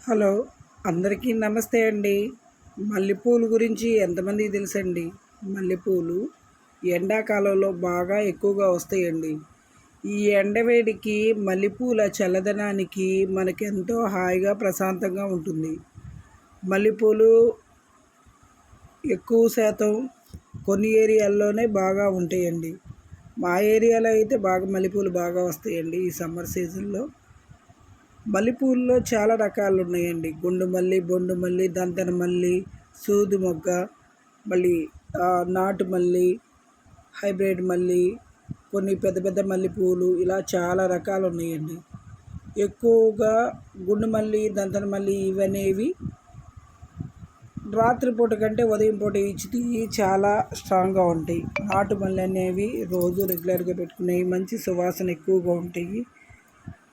Hello అందరికీ నమస్తే అండి. మల్లెపూలు గురించి ఎంతమందికి తెలుసండి? మల్లెపూలు ఎండాకాలంలో బాగా ఎక్కువగా వస్తాయండి. ఈ ఎండవేడికి మల్లెపూల చల్లదనానికి మనకి ఎంతో హాయిగా ప్రశాంతంగా ఉంటుంది. మల్లెపూలు ఎక్కువ శాతం కొన్ని ఏరియాల్లోనే బాగా ఉంటాయండి. మా ఏరియాలో అయితే బాగా మల్లెపూలు బాగా వస్తాయండి ఈ సమ్మర్ సీజన్లో. మల్లెపూల్లో చాలా రకాలు ఉన్నాయండి గుండు మల్లి బొండు మల్లి దంతన మల్లి సూది మొగ్గ మళ్ళీ నాటు మల్లి హైబ్రిడ్ మల్లి కొన్ని పెద్ద పెద్ద మల్లెపూలు ఇలా చాలా రకాలు ఉన్నాయండి ఎక్కువగా గుండు మల్లి దంతన మల్లి ఇవనేవి రాత్రిపూట కంటే ఉదయం పూట ఇచ్చి చాలా స్ట్రాంగ్గా ఉంటాయి. నాటు మల్లి అనేవి రోజు రెగ్యులర్గా పెట్టుకునేవి మంచి సువాసన ఎక్కువగా ఉంటాయి.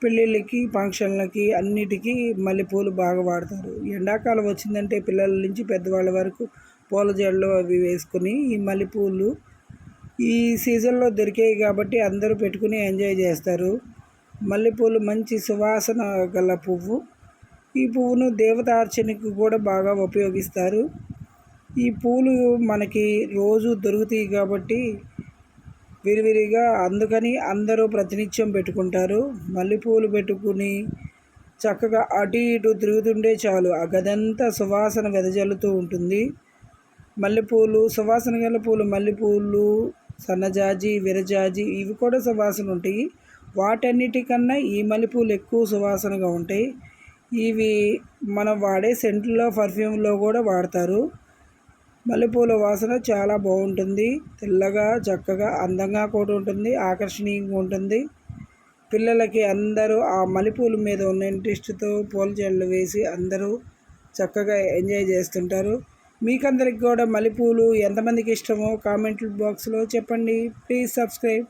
పెళ్ళిళ్ళకి ఫంక్షన్లకి అన్నిటికీ మల్లెపూలు బాగా వాడతారు. ఎండాకాలం వచ్చిందంటే పిల్లల నుంచి పెద్దవాళ్ళ వరకు పూల జడలు అవి వేసుకుని ఈ మల్లెపూలు ఈ సీజన్లో దొరికాయి కాబట్టి అందరూ పెట్టుకుని ఎంజాయ్ చేస్తారు. మల్లెపూలు మంచి సువాసన గల పువ్వు. ఈ పువ్వును దేవతార్చనకు కూడా బాగా ఉపయోగిస్తారు. ఈ పూలు మనకి రోజు దొరుకుతాయి కాబట్టి విరివిరిగా అందుకని అందరూ ప్రతినిత్యం పెట్టుకుంటారు. మల్లెపూలు పెట్టుకుని చక్కగా అటు ఇటు తిరుగుతుంటే చాలు. ఆ గదంతా సువాసన వెదజల్లుతూ ఉంటుంది. మల్లెపూలు సువాసన గల పూలు మల్లెపూలు సన్నజాజి విరజాజి ఇవి కూడా సువాసన ఉంటాయి. వాటన్నిటికన్నా ఈ మల్లెపూలు ఎక్కువ సువాసనగా ఉంటాయి. ఇవి మనం వాడే సెంట్లో పర్ఫ్యూమ్లో కూడా వాడతారు. మల్లెపూల వాసన చాలా బాగుంటుంది. తెల్లగా చక్కగా అందంగా కూడా ఉంటుంది. ఆకర్షణీయంగా ఉంటుంది. పిల్లలకి అందరూ ఆ మల్లెపూల మీద ఉన్న ఇంట్రెస్ట్తో పూల చెళ్ళు వేసి అందరూ చక్కగా ఎంజాయ్ చేస్తుంటారు. మీకందరికి కూడా మల్లెపూలు ఎంతమందికి ఇష్టమో కామెంట్ బాక్స్లో చెప్పండి. Please subscribe.